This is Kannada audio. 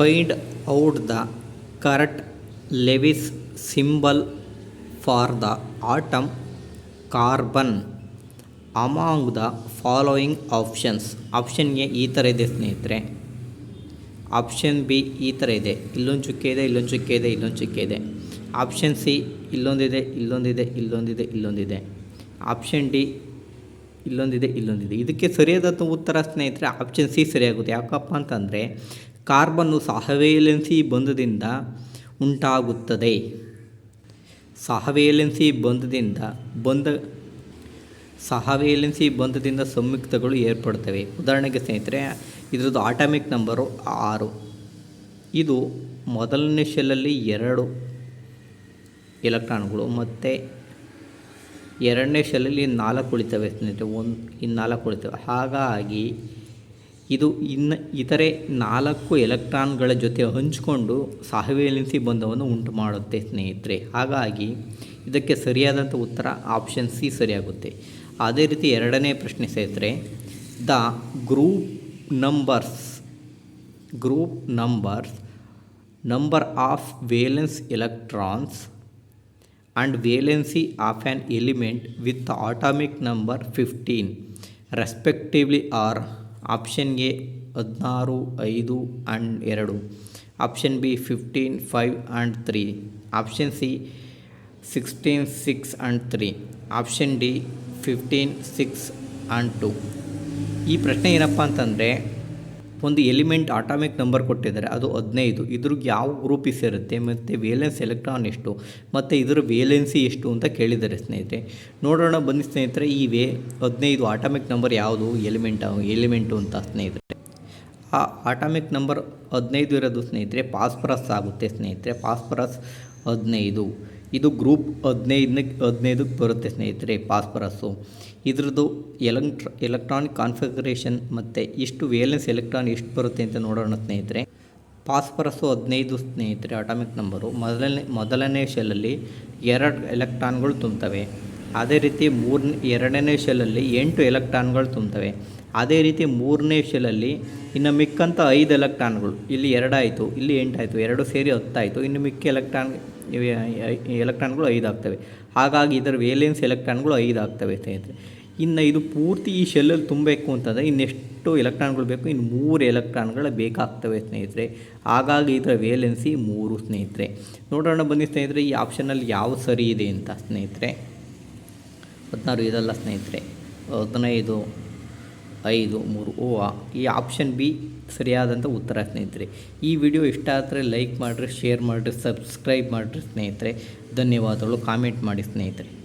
Find out the correct Lewis symbol for the atom carbon among the following options. Option A ಈ ಥರ ಇದೆ ಸ್ನೇಹಿತರೆ. ಆಪ್ಷನ್ ಬಿ ಈ ಥರ ಇದೆ. ಇಲ್ಲೊಂದು ಚುಕ್ಕೆ ಇದೆ, ಇಲ್ಲೊಂದು ಚುಕ್ಕೆ ಇದೆ, ಇಲ್ಲೊಂದು ಚುಕ್ಕೆ ಇದೆ. ಆಪ್ಷನ್ ಸಿ ಇಲ್ಲೊಂದಿದೆ ಇಲ್ಲೊಂದಿದೆ ಇಲ್ಲೊಂದಿದೆ ಇಲ್ಲೊಂದಿದೆ ಆಪ್ಷನ್ ಡಿ ಇಲ್ಲೊಂದಿದೆ ಇಲ್ಲೊಂದಿದೆ ಇದಕ್ಕೆ ಸರಿಯಾದ ಉತ್ತರ ಸ್ನೇಹಿತರೆ ಆಪ್ಷನ್ ಸಿ ಸರಿಯಾಗುತ್ತೆ. ಯಾಕಪ್ಪ ಅಂತಂದರೆ ಕಾರ್ಬನ್ನು ಸಹವೇಲೆನ್ಸಿ ಬಂಧದಿಂದ ಉಂಟಾಗುತ್ತದೆ. ಸಹವೇಲೆನ್ಸಿ ಬಂಧದಿಂದ ಬಂಧ, ಸಹವೇಲೆನ್ಸಿ ಬಂಧದಿಂದ ಸಂಯುಕ್ತಗಳು ಏರ್ಪಡ್ತವೆ ಉದಾಹರಣೆಗೆ ಸ್ನೇಹಿತರೆ, ಇದರದ್ದು ಆಟಮಿಕ್ ನಂಬರು ಆರು. ಇದು ಮೊದಲನೇ ಶೆಲ್ಲಲ್ಲಿ ಎರಡು ಎಲೆಕ್ಟ್ರಾನ್ಗಳು ಮತ್ತು ಎರಡನೇ ಶೆಲ್ಲಲ್ಲಿ ನಾಲ್ಕು ಉಳಿತವೆ ಸ್ನೇಹಿತರೆ, ಒಂದು, ಇನ್ನು ನಾಲ್ಕು ಉಳಿತವೆ. ಹಾಗಾಗಿ ಇದು ಇನ್ನು ಇತರೆ ನಾಲ್ಕು ಎಲೆಕ್ಟ್ರಾನ್ಗಳ ಜೊತೆ ಹಂಚಿಕೊಂಡು ಸಹವೇಲಿಸಿ ಬಂಧವನ್ನು ಉಂಟು ಮಾಡುತ್ತೆ ಸ್ನೇಹಿತರೆ. ಹಾಗಾಗಿ ಇದಕ್ಕೆ ಸರಿಯಾದಂಥ ಉತ್ತರ ಆಪ್ಷನ್ ಸಿ ಸರಿಯಾಗುತ್ತೆ. ಅದೇ ರೀತಿ ಎರಡನೇ ಪ್ರಶ್ನೆ ಸ್ನೇಹಿತರೆ, the group numbers group numbers, number of valence electrons and valency of an element with the atomic number 15 respectively A ಹದಿನಾರು, ಐದು ಆ್ಯಂಡ್ ಎರಡು. Option B fifteen five and three option C sixteen six and three option D fifteen six and two ಈ ಪ್ರಶ್ನೆ ಏನಪ್ಪ ಅಂತಂದರೆ ಒಂದು ಎಲಿಮೆಂಟ್ ಆಟಾಮಿಕ್ ನಂಬರ್ ಕೊಟ್ಟಿದ್ದಾರೆ, ಅದು ಹದಿನೈದು. ಇದ್ರಿಗೆ ಯಾವ ಗ್ರೂಪ್ ಸೇರುತ್ತೆ ಮತ್ತು ವೇಲೆನ್ಸ್ ಎಲೆಕ್ಟ್ರಾನ್ ಎಷ್ಟು, ಮತ್ತು ಇದರ ವೇಲೆನ್ಸಿ ಎಷ್ಟು ಅಂತ ಕೇಳಿದ್ದಾರೆ ಸ್ನೇಹಿತರೆ. ನೋಡೋಣ ಬನ್ನಿ ಸ್ನೇಹಿತರೆ, ಈ ವೇ, ಹದಿನೈದು ಆಟಾಮಿಕ್ ನಂಬರ್ ಯಾವುದು ಎಲಿಮೆಂಟ್ ಎಲಿಮೆಂಟು ಅಂತ ಸ್ನೇಹಿತರೆ. ಆ ಆಟಾಮಿಕ್ ನಂಬರ್ ಹದಿನೈದು ಇರೋದು ಸ್ನೇಹಿತರೆ ಪಾಸ್ಪರಸ್ ಆಗುತ್ತೆ ಸ್ನೇಹಿತರೆ. ಪಾಸ್ಪರಸ್ ಹದಿನೈದು. ಇದು ಗ್ರೂಪ್ ಹದಿನೈದನೇ, ಹದಿನೈದಕ್ಕೆ ಬರುತ್ತೆ ಸ್ನೇಹಿತರೆ ಪಾಸ್ಪರಸ್ಸು ಇದ್ರದ್ದು ಎಲೆಕ್ಟ್ರ, ಎಲೆಕ್ಟ್ರಾನಿಕ್ ಕಾನ್ಫಿಗರೇಷನ್ ಮತ್ತು ಇಷ್ಟು ವೇಲೆನ್ಸ್ ಎಲೆಕ್ಟ್ರಾನ್ ಎಷ್ಟು ಬರುತ್ತೆ ಅಂತ ನೋಡೋಣ ಸ್ನೇಹಿತರೆ. ಪಾಸ್ಪರಸ್ಸು ಹದಿನೈದು ಸ್ನೇಹಿತರೆ, ಅಟಾಮಿಕ್ ನಂಬರು. ಮೊದಲನೇ ಮೊದಲನೇ ಶೆಲ್ಲಲ್ಲಿ ಎರಡು ಎಲೆಕ್ಟ್ರಾನ್ಗಳು ತುಂಬ್ತವೆ. ಅದೇ ರೀತಿ ಮೂರನೇ ಎರಡನೇ ಶೆಲಲ್ಲಿ ಎಂಟು ಎಲೆಕ್ಟ್ರಾನ್ಗಳು ತುಂಬ್ತವೆ. ಅದೇ ರೀತಿ ಮೂರನೇ ಶೆಲಲ್ಲಿ ಇನ್ನು ಮಿಕ್ಕಂಥ ಐದು ಎಲೆಕ್ಟ್ರಾನ್ಗಳು. ಇಲ್ಲಿ ಎರಡಾಯಿತು, ಇಲ್ಲಿ ಎಂಟಾಯಿತು, ಎರಡು ಸೇರಿ ಹತ್ತಾಯಿತು. ಇನ್ನು ಮಿಕ್ಕ ಎಲೆಕ್ಟ್ರಾನ್ ಎಲೆಕ್ಟ್ರಾನ್ಗಳು ಐದು ಆಗ್ತವೆ ಹಾಗಾಗಿ ಇದರ ವೇಲೆನ್ಸ್ ಎಲೆಕ್ಟ್ರಾನ್ಗಳು ಐದು ಆಗ್ತವೆ ಸ್ನೇಹಿತರೆ. ಇನ್ನು ಇದು ಪೂರ್ತಿ ಈ ಶೆಲ್ಲಲ್ಲಿ ತುಂಬಬೇಕು ಅಂತಂದರೆ ಇನ್ನೆಷ್ಟು ಎಲೆಕ್ಟ್ರಾನ್ಗಳು ಬೇಕು, ಇನ್ನು ಮೂರು ಎಲೆಕ್ಟ್ರಾನ್ಗಳು ಬೇಕಾಗ್ತವೆ ಸ್ನೇಹಿತರೆ. ಹಾಗಾಗಿ ಇದರ ವೇಲೆನ್ಸಿ ಮೂರು ಸ್ನೇಹಿತರೆ. ನೋಡೋಣ ಬನ್ನಿ ಸ್ನೇಹಿತರೆ, ಈ ಆಪ್ಷನಲ್ಲಿ ಯಾವ ಸರಿ ಇದೆ ಅಂತ ಸ್ನೇಹಿತರೆ. ಹದಿನಾರು ಇದಲ್ಲ ಸ್ನೇಹಿತರೆ. ಹದಿನೈದು, ಐದು, ಮೂರು, ಓ ಈ ಆಪ್ಷನ್ ಬಿ ಸರಿಯಾದಂಥ ಉತ್ತರ ಸ್ನೇಹಿತರೆ. ಈ ವಿಡಿಯೋ ಇಷ್ಟ ಆದರೆ ಲೈಕ್ ಮಾಡಿರಿ ಶೇರ್ ಮಾಡಿರಿ ಸಬ್ಸ್ಕ್ರೈಬ್ ಮಾಡಿರಿ ಸ್ನೇಹಿತರೆ. ಧನ್ಯವಾದಗಳು. ಕಾಮೆಂಟ್ ಮಾಡಿ ಸ್ನೇಹಿತರೆ.